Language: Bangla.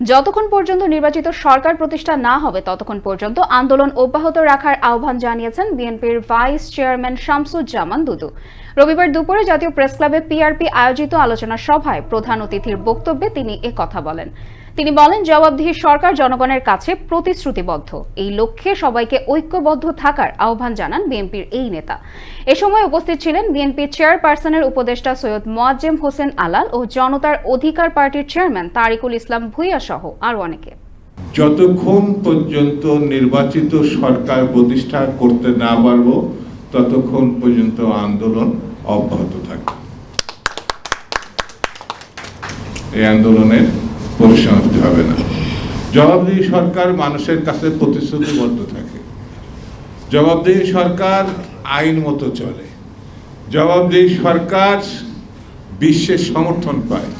যতক্ষণ পর্যন্ত নির্বাচিত সরকার প্রতিষ্ঠা না হবে, ততক্ষণ পর্যন্ত আন্দোলন অব্যাহত রাখার আহ্বান জানিয়েছেন বিএনপির ভাইস চেয়ারম্যান শামসুজ্জামান দুদু। রবিবার দুপুরে জাতীয় প্রেস ক্লাবে পিআরপি আয়োজিত আলোচনা সভায় প্রধান অতিথির বক্তব্যে তিনি কথা বলেন। তিনি বলেন, জবাবদিহি সরকার জনগণের কাছে প্রতিশ্রুতিবদ্ধ। এই লক্ষ্যে সবাইকে ঐক্যবদ্ধ থাকার আহ্বান জানান বিএনপির এই নেতা। এ সময় উপস্থিত ছিলেন বিএনপি চেয়ারপারসনের উপদেষ্টা সৈয়দ মোয়াজ্জেম হোসেন আলাল ও জনতার অধিকার পার্টির চেয়ারম্যান তারিকুল ইসলাম ভুইয়া সহ আরও অনেকে। যতক্ষণ পর্যন্ত নির্বাচিত সরকার প্রতিষ্ঠা করতে না পারব, ততক্ষণ পর্যন্ত আন্দোলন অব্যাহত থাকবে। এই আন্দোলনের পরিসমাপ্তি হবে না। জবাবদিহি সরকার মানুষের কাছে প্রতিশ্রুতিবদ্ধ থাকে। জবাবদিহি সরকার আইন মতো চলে। জবাবদিহি সরকার বিশ্বের সমর্থন পায়।